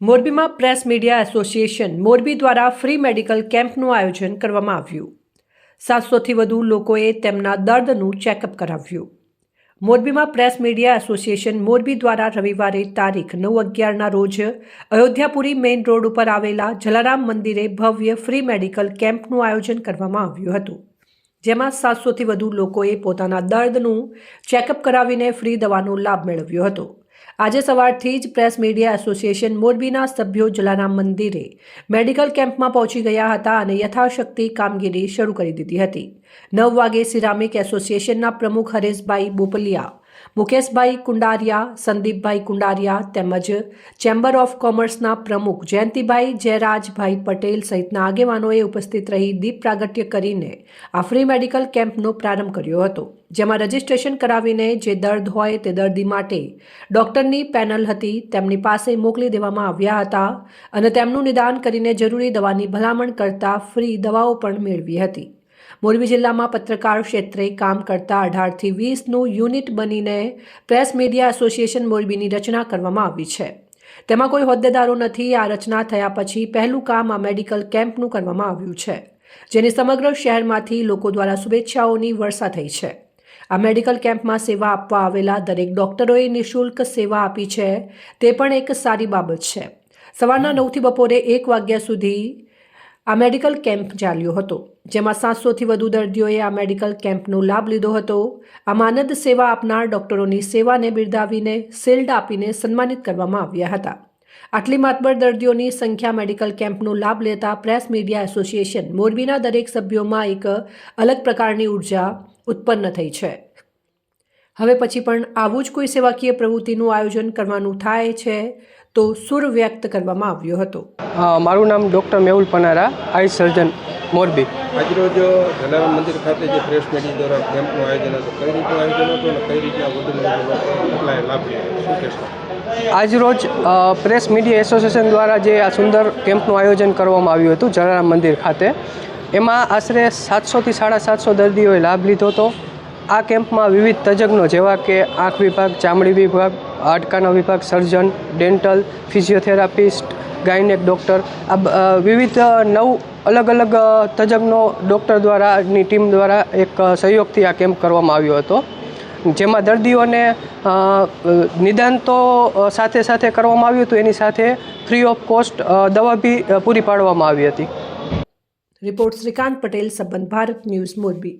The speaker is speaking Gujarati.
મોરબીમાં પ્રેસ મીડિયા એસોસિએશન મોરબી દ્વારા ફ્રી મેડિકલ કેમ્પનું આયોજન કરવામાં આવ્યું. સાતસોથી વધુ લોકોએ તેમના દર્દનું ચેકઅપ કરાવ્યું. મોરબીમાં પ્રેસ મીડિયા એસોસિએશન મોરબી દ્વારા રવિવારે તારીખ નવ અગિયારના રોજ અયોધ્યાપુરી મેઇન રોડ ઉપર આવેલા જલારામ મંદિરે ભવ્ય ફ્રી મેડિકલ કેમ્પનું આયોજન કરવામાં આવ્યું હતું. જેમાં સાતસોથી વધુ લોકોએ પોતાના દર્દનું ચેકઅપ કરાવીને ફ્રી દવાનો લાભ મેળવ્યો હતો. આજે સવારથી જ પ્રેસ મીડિયા એસોસિએશન મોરબીના સભ્યો જલારામ મંદિરે મેડિકલ કેમ્પમાં પહોંચી ગયા હતા અને યથાશક્તિ કામગીરી શરૂ કરી દીધી હતી. નવ વાગે સિરામિક એસોસિએશનના પ્રમુખ હરેશભાઈ બોપલિયા મુકેશભાઈ કુંડારિયા, સંદીપભાઈ કુંડારિયા તેમજ ચેમ્બર ઓફ કોમર્સના પ્રમુખ જયંતિભાઈ જયરાજભાઈ પટેલ સહિતના આગેવાનોએ ઉપસ્થિત રહી દીપ પ્રાગટ્ય કરીને આ ફ્રી મેડિકલ કેમ્પનો પ્રારંભ કર્યો હતો, જેમાં રજીસ્ટ્રેશન કરાવીને જે દર્દ હોય તે દર્દી માટે ડોક્ટરની પેનલ હતી, તેમની પાસે મોકલી દેવામાં આવ્યા હતા અને તેમનું નિદાન કરીને જરૂરી દવાની ભલામણ કરતા ફ્રી દવાઓ પણ મેળવી હતી. મોરબી જિલ્લામાં પત્રકાર ક્ષેત્રે કામ કરતા અઢારથી વીસનું યુનિટ બનીને પ્રેસ મીડિયા એસોસિએશન મોરબીની રચના કરવામાં આવી છે. તેમાં કોઈ હોદ્દેદારો નથી, આ રચના થયા પછી પહેલું કામ આ મેડિકલ કેમ્પનું કરવામાં આવ્યું છે, જેની સમગ્ર શહેરમાંથી લોકો દ્વારા શુભેચ્છાઓની વર્ષા થઈ છે. આ મેડિકલ કેમ્પમાં સેવા આપવા આવેલા દરેક ડોક્ટરોએ નિઃશુલ્ક સેવા આપી છે, તે પણ એક સારી બાબત છે. સવારના નવથી બપોરે એક વાગ્યા સુધી આ મેડિકલ કેમ્પ ચાલ્યો હતો, જેમાં સાતસોથી વધુ દર્દીઓએ આ મેડિકલ કેમ્પનો લાભ લીધો હતો. આ માનદ સેવા આપનાર ડોક્ટરોની સેવાને બિરદાવીને શિલ્ડ આપીને સન્માનિત કરવામાં આવ્યા હતા. આટલી માતબર દર્દીઓની સંખ્યા મેડિકલ કેમ્પનો લાભ લેતા પ્રેસ મીડિયા એસોસિએશન મોરબીના દરેક સભ્યોમાં એક અલગ પ્રકારની ઊર્જા ઉત્પન્ન થઈ છે. હવે પછી પણ આવું જ કોઈ સેવાકીય પ્રવૃત્તિનું આયોજન કરવાનું થાય છે તો સુર વ્યક્ત કરવામાં આવ્યો હતો. મારું નામ doctor Mehul Panara eye surgeon Morbi. આજરોજ જલારામ મંદિર ખાતે જે પ્રેસ મીડિયા દ્વારા કેમ્પનું આયોજન હતું કઈ રીતનું આયોજન હતું અને કઈ રીતના વધુ લાભ? શું કહેશો? આજરોજ પ્રેસ મીડિયા એસોસિએશન દ્વારા જે આ સુંદર કેમ્પનું આયોજન કરવામાં આવ્યું હતું જલારામ મંદિર ખાતે એમાં આશરે સાતસોથી સાડા સાતસો દર્દીઓએ લાભ લીધો હતો. આ કેમ્પમાં વિવિધ તજજ્ઞો જેવા કે આંખ વિભાગ, ચામડી વિભાગ, હાડકાનો વિભાગ, surgeon, dental, physiotherapist, gynaec doctor, આ વિવિધ નવ અલગ અલગ તજજ્ઞો ડૉક્ટર દ્વારાની ટીમ દ્વારા એક સહયોગથી આ કેમ્પ કરવામાં આવ્યો હતો. જેમાં દર્દીઓને નિદાન તો સાથે સાથે કરવામાં આવ્યું હતું. એની સાથે ફ્રી ઓફ કોસ્ટ દવા બી પૂરી પાડવામાં આવી હતી. રિપોર્ટ શ્રીકાંત પટેલ, સંબંધ ભારત ન્યૂઝ મોરબી.